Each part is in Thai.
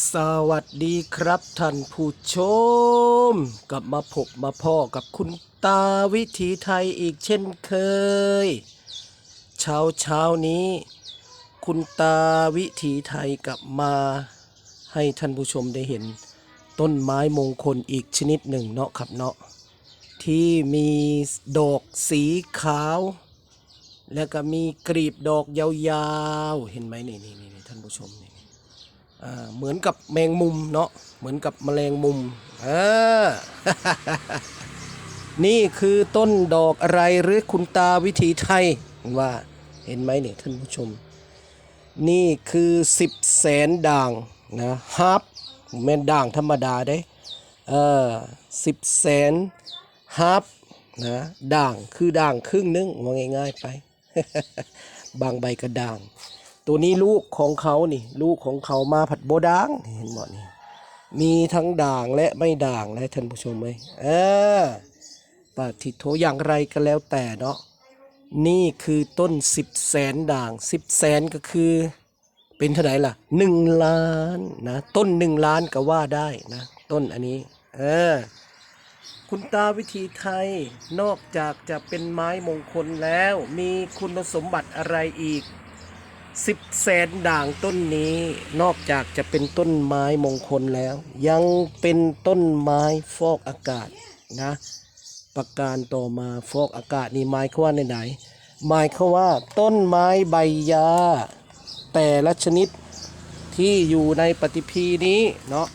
สวัสดีครับท่านผู้ชม กลับมาพบมาพ่อกับคุณตาวิถีไทยอีกเช่นเคย เช้าเช้านี้ คุณตาวิถีไทยกลับมา ให้ท่านผู้ชมได้เห็น ต้นไม้มงคลอีกชนิดหนึ่งเนาะครับเนาะที่มีดอกสีขาว แล้วก็มีกรีบดอกยาวๆ เห็นไหมนี่นี่นี่ท่านผู้ชมนี่ เหมือนกับแมงมุมเนาะเหมือนกับแมลงมุมเออนี่คือต้นดอกอะไรหรือคุณตาวิถีไทยว่าเห็นไหมเนี่ยท่านผู้ชม นี่คือสิบแสนด่างนะฮับแม่นด่างธรรมดาได้เออสิบแสนฮับนะด่างคือด่างครึ่งนึงว่าง่าย ๆ ไป บางใบก็ด่าง ตัวนี้ลูกของเขานี่ ลูกของเขามาผัดโบด่างเห็นบ่นี่มีทั้งด่างและไม่ด่างนะท่านผู้ชมไหมเออปฏิโทอย่างไรก็แล้วแต่เนาะนี่คือต้นสิบแสนด่างสิบแสนก็คือเป็นเท่าไหร่ล่ะหนึ่งล้านนะต้นหนึ่งล้านก็ว่าได้นะต้นอันนี้เออคุณตาวิธีไทยนอกจากจะเป็นไม้มงคลแล้ว มีคุณสมบัติอะไรอีก สิบแสนด่างต้นนี้นอกจากจะเป็นต้นไม้มงคลแล้ว ยังเป็นต้นไม้ฟอกอากาศนะ ประการต่อมาฟอกอากาศนี่หมายความว่าไหนหมายความว่าต้นไม้ใบหญ้าแต่ละชนิดที่อยู่ในปฏิพีนี้เนาะ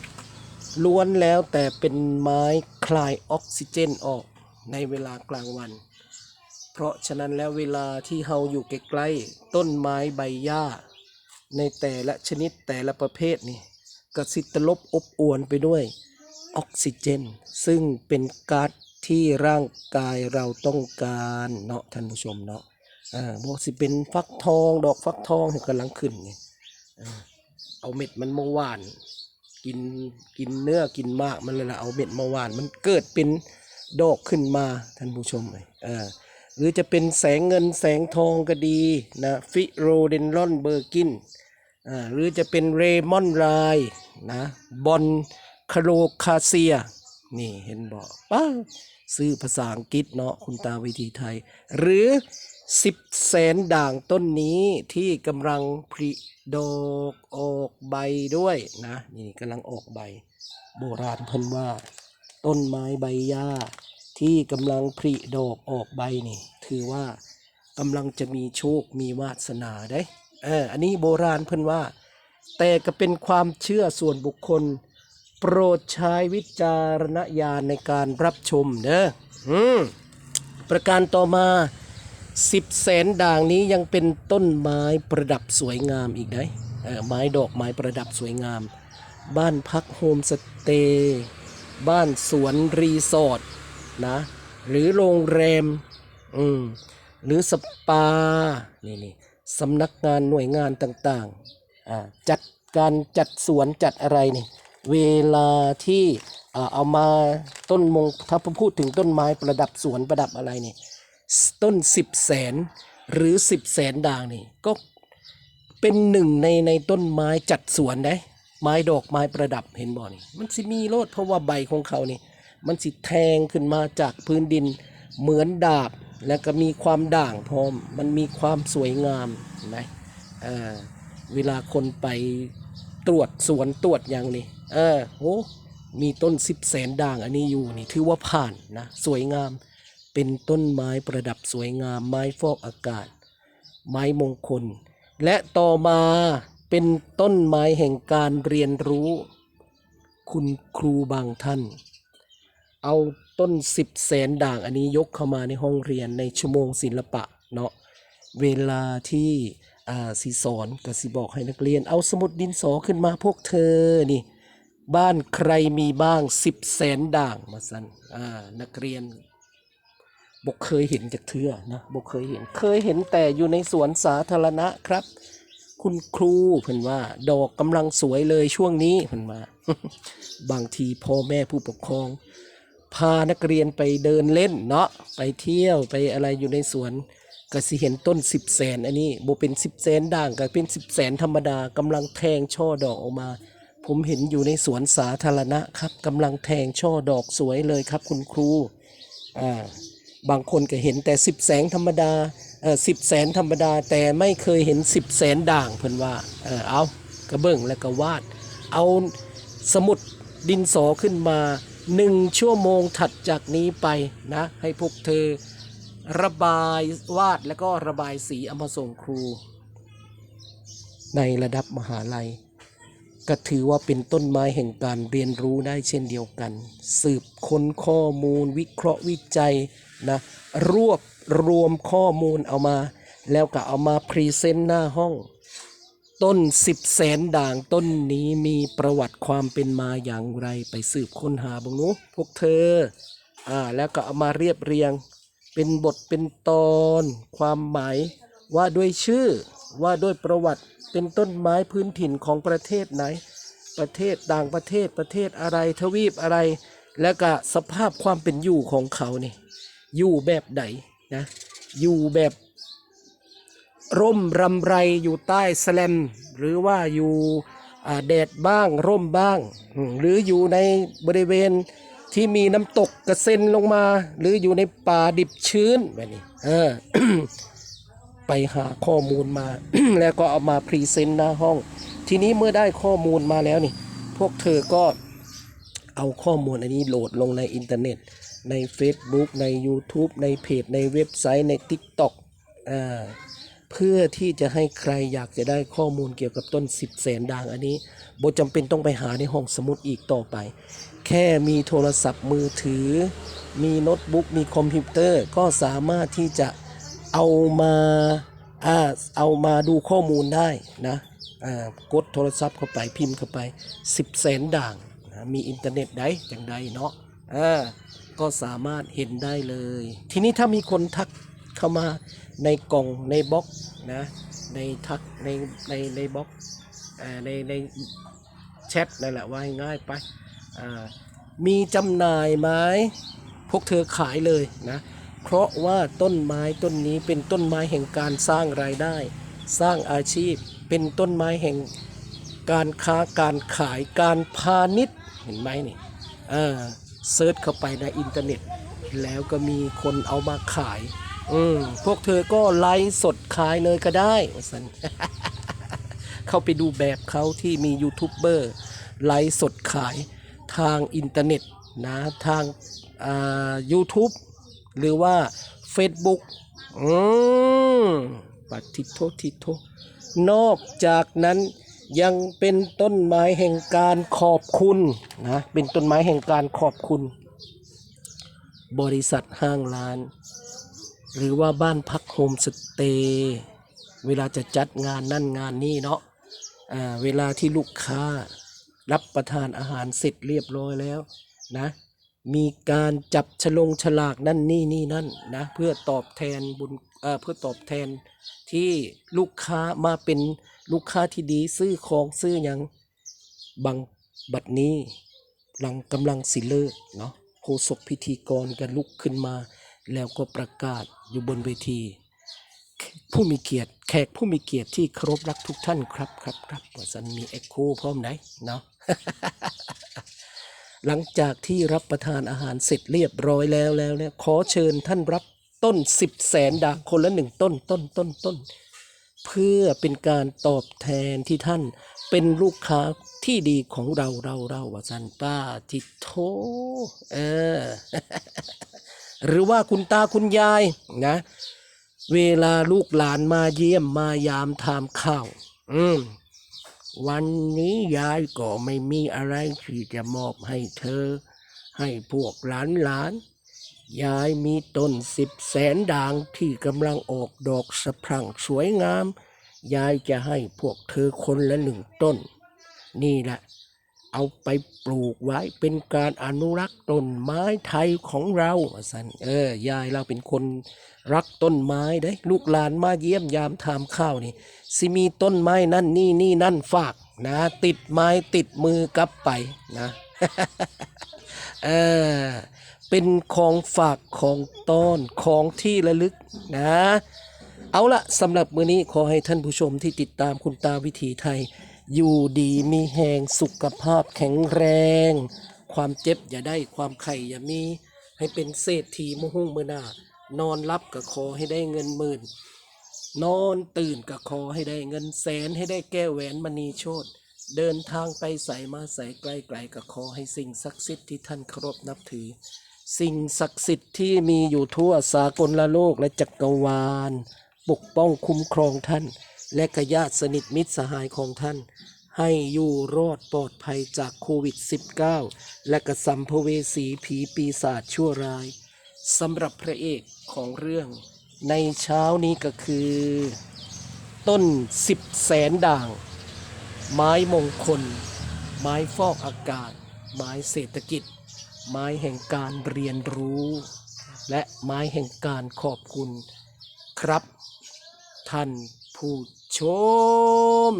ล้วนแล้วแต่เป็นไม้คลายออกซิเจนออกในเวลากลางวัน เพราะฉะนั้นแล้วเวลาที่เฮาอยู่ใกล้ๆต้นไม้ใบหญ้า ในแต่ละชนิดแต่ละประเภทนี่กสิตลบอบอวนไปด้วยออกซิเจน ซึ่งเป็นก๊าซที่ร่างกายเราต้องการเนาะท่านผู้ชมเนาะอ่าบอกสิเป็นฟักทองดอกฟักทองที่กำลังขึ้นไงอ่าเอาเม็ดมันมาหวาน กินกินเนื้อกินมากมันเลยละเอาเม็ดมาหวาน มันเกิดเป็นดอกขึ้นมาท่านผู้ชมเลยเออ หรือจะเป็นแสงเงินแสงทองก็ดีนะฟิโรเดนลอนเบอร์กินหรือจะเป็นเรมอนไรนะบอนคาโรคาเซีย นี่เห็นบอกป้าซื้อภาษาอังกฤษเนาะคุณตาวิธีไทย หรือสิบแสนด่างต้นนี้ที่กำลังผลิดอกออกใบด้วยนะนี่กำลังออกใบ โบราณเพิ่นว่า ต้นไม้ใบหญ้า ที่กำลังผลิดอกออกใบนี่ ถือว่ากำลังจะมีโชคมีวาสนาได้เอออันนี้โบราณเพิ่นว่า แต่ก็เป็นความเชื่อส่วนบุคคล โปรดใช้วิจารณญาณในการรับชมเด้ออืมประการต่อมาสิบแสนด่างนี้ยังเป็นต้นไม้ประดับสวยงามอีกได้ไม้ดอกไม้ประดับสวยงาม บ้านพักโฮมสเตย์ บ้านสวนรีสอร์ท นะหรือโรงแรมอืมหรือสปานี่นี่สำนักงานหน่วยงานต่างๆอ่าจัดการจัดสวนจัดอะไรนี่เวลาที่อเอามาต้นมงถ้าพูดถึงต้นไม้ประดับสวนประดับอะไรนี่ต้นสิบแสนหรือสิบแสนด่างนี่ก็เป็นหนึ่งในในต้นไม้จัดสวนได้ไม้ดอกไม้ประดับเห็นบ่นี่มันสิมีโลดเพราะว่าใบของเขานี่ มันสิแทงขึ้นมาจากพื้นดินเหมือนดาบ แล้วก็มีความด่างพร้อม มันมีความสวยงามเห็นไหมอ่าเวลาคนไปตรวจสวนตรวจอย่างนี้เออโหมีต้นสิบแสนด่างอันนี้อยู่นี่ถือว่าผ่านนะสวยงาม เป็นต้นไม้ประดับสวยงาม ไม้ฟอกอากาศ ไม้มงคล และต่อมาเป็นต้นไม้แห่งการเรียนรู้ คุณครูบางท่าน เอาต้นสิบแสนด่างอันนี้ยกเข้ามาในห้องเรียนในชั่วโมงศิลปะเนาะเวลาที่อ่าสิสอนก็สิบอกให้นักเรียน เอาสมุดดินสอขึ้นมาพวกเธอนี่ บ้านใครมีบ้างสิบแสนด่างมาสันอ่านักเรียนบอกเคยเห็นจากเทือนะบอกเคยเห็นเคยเห็นแต่อยู่ในสวนสาธารณะครับ คุณครูเพิ่นว่า ดอกกำลังสวยเลยช่วงนี้เพิ่นว่า บางทีพ่อแม่ผู้ปกครอง พานักเรียนไปเดินเล่นเนาะไปเที่ยวไปอะไรอยู่ในสวนก็สิเห็นต้นสิบแสนอันนี้โบเป็นสิบแสนด่างก็เป็นสิบแสนธรรมดากำลังแทงช่อดอกออกมา ผมเห็นอยู่ในสวนสาธารณะครับกำลังแทงช่อดอกสวยเลยครับ คุณครูอ่าบางคนก็เห็นแต่สิบแสงธรรมดาเออสิบแสนธรรมดา แต่ไม่เคยเห็นสิบแสนด่างเพิ่นว่าเออเอากระเบื้องแล้วก็วาด เอาสมุดดินสอขึ้นมา หนึ่งชั่วโมงถัดจากนี้ไปนะ ให้พวกเธอระบายวาดแล้วก็ระบายสีเอามาส่งครู ในระดับมหาลัย ก็ถือว่าเป็นต้นไม้แห่งการเรียนรู้ได้เช่นเดียวกัน สืบค้นข้อมูลวิเคราะห์วิจัยนะรวบรวมข้อมูลเอามา แล้วก็เอามาพรีเซนต์หน้าห้อง ต้นสิบแสนด่างต้นนี้มีประวัติความเป็นมาอย่างไรไปสืบค้นหาบ้างนุพวกเธอ อ่า แล้วก็เอามาเรียบเรียง เป็นบทเป็นตอนความหมาย ว่าด้วยชื่อ ว่าด้วยประวัติเป็นต้นไม้พื้นถิ่นของประเทศไหน ประเทศต่างประเทศประเทศอะไรทวีปอะไร แล้วก็สภาพความเป็นอยู่ของเขานี่ อยู่แบบไหนนะ อยู่แบบ ร่มรำไรอยู่ใต้แสลม หรือว่าอยู่แดดบ้างร่มบ้าง หรืออยู่ในบริเวณที่มีน้ำตกกระเซ็นลงมา หรืออยู่ในป่าดิบชื้นแบบนี้เออไปหาข้อมูลมา แล้วก็เอามาพรีเซนต์หน้าห้อง ทีนี้เมื่อได้ข้อมูลมาแล้วนี่ พวกเธอก็เอาข้อมูลอันนี้โหลดลงในอินเทอร์เน็ต ใน Facebook ใน YouTube ในเพจในเว็บไซต์ใน TikTok อ่า เพื่อที่จะให้ใครอยากจะได้ข้อมูลเกี่ยวกับต้น 10แสนด่างอันนี้บจำเป็นต้องไปหาในห้องสมุดอีกต่อไป แค่มีโทรศัพท์มือถือ มีโน้ตบุ๊กมีคอมพิวเตอร์ก็สามารถที่จะเอามาอ่าเอามาดูข้อมูลได้นะอ่ากดโทรศัพท์เข้าไปพิมพ์เข้าไป 10แสนด่างนะมีอินเทอร์เน็ตได้อย่างใดเนาะอ่าก็สามารถเห็นได้เลย ทีนี้ถ้ามีคนทัก เข้ามาในกล่องในบล็อกนะในทักในในในบล็อกในในแชทนั่นแหละว่าง่ายไปมีจำหน่ายไหมพวกเธอขายเลยนะเพราะว่าต้นไม้ต้นนี้เป็นต้นไม้แห่งการสร้างรายได้ สร้างอาชีพเป็นต้นไม้แห่งการค้าการขายการพาณิชย์เห็นไหมนี่เออเซิร์ชเข้าไปในอินเทอร์เน็ต แล้วก็มีคนเอามาขาย อืมพวกเธอก็ไลฟ์สดขายเลยก็ได้สันเข้าไปดูแบบเขาที่มียูทูบเบอร์ไลฟ์สดขายทางอินเทอร์เน็ตนะทางอ่า YouTube หรือว่า Facebook อืมปัติโททิโทนอกจากนั้นยังเป็นต้นไม้แห่งการขอบคุณนะเป็นต้นไม้แห่งการขอบคุณ บริษัทห้างร้าน หรือว่าบ้านพักโฮมสเตย์เวลาจะจัดงานนั่นงานนี่เนาะเวลาที่ลูกค้ารับประทานอาหารเสร็จเรียบร้อยแล้วนะมีการจับฉลงฉลากนั่นนี่นี่นั่นนะเพื่อตอบแทนบุญเเพื่อตอบแทนที่ลูกค้ามาเป็นลูกค้าที่ดีซื้อของซื้อหยังบางบัดนี้หลังกำลังสิเลิกเนาะโฆษกพิธีกรกันลุกขึ้นมา แล้วก็ประกาศอยู่บนเวที ผู้มีเกียรติแขกผู้มีเกียรติที่เคารพรักทุกท่านครับครับครับว่าสันมีเอ็กโคพร้อมไหนเนาะหลังจากที่รับประทานอาหารเสร็จเรียบร้อยแล้วแล้วเนี่ยขอเชิญท่านรับต้นสิบแสนด่างคนละหนึ่งต้นต้นต้นต้น เพื่อเป็นการตอบแทนที่ท่านเป็นลูกค้าที่ดีของเราเราเราว่าสันป้าทิโทเออ หรือว่าคุณตาคุณยายนะ เวลาลูกหลานมาเยี่ยมมายามทามข้าว อืม วันนี้ยายก็ไม่มีอะไรที่จะมอบให้เธอ ให้พวกหลานหลานๆยายมีต้นสิบแสนด่างที่กำลังออกดอกสะพรั่งสวยงาม ยายจะให้พวกเธอคนละหนึ่งต้น นี่แหละ เอาไปปลูกไว้เป็นการอนุรักษ์ต้นไม้ไทยของเราสันเออยายเราเป็นคนรักต้นไม้ได้ลูกหลานมาเยี่ยมยามทามข้าวนี่สิมีต้นไม้นั่นนี่นี่นั่นฝากนะ ติดไม้ติดมือกลับไปนะเออเป็นของฝากของต้อนของที่ระลึกนะ เอาละสำหรับมื้อนี้ขอให้ท่านผู้ชมที่ติดตามคุณตาวิถีไทย อยู่ดีมีแหงสุขภาพแข็งแรง ความเจ็บอย่าได้ความไข่อย่ามี ให้เป็นเศรษฐีมหุ่งมือหน้านอนรับก็ขอให้ได้เงินหมื่น นอนตื่นก็ขอให้ได้เงินแสนให้ได้แก้แหวนมณีโชตเดินทางไปใส่มาใส่ไกลๆก็ขอให้สิ่งศักดิ์สิทธิ์ที่ท่านเคารพนับถือ สิ่งศักดิ์สิทธิ์ที่มีอยู่ทั่วสากลละโลกและจักรวาล ปกป้องคุ้มครองท่าน และกญาติสนิทมิตรสหายของท่าน ให้อยู่รอดปลอดภัยจากโควิด -19 และกระสัมภเวสีผีปีศาจชั่วร้ายสำหรับพระเอกของเรื่อง ในเช้านี้ก็คือ ต้นสิบแสนด่าง ไม้มงคล ไม้ฟอกอากาศ ไม้เศรษฐกิจ ไม้แห่งการเรียนรู้ และไม้แห่งการขอบคุณครับ ท่านผู้ ชม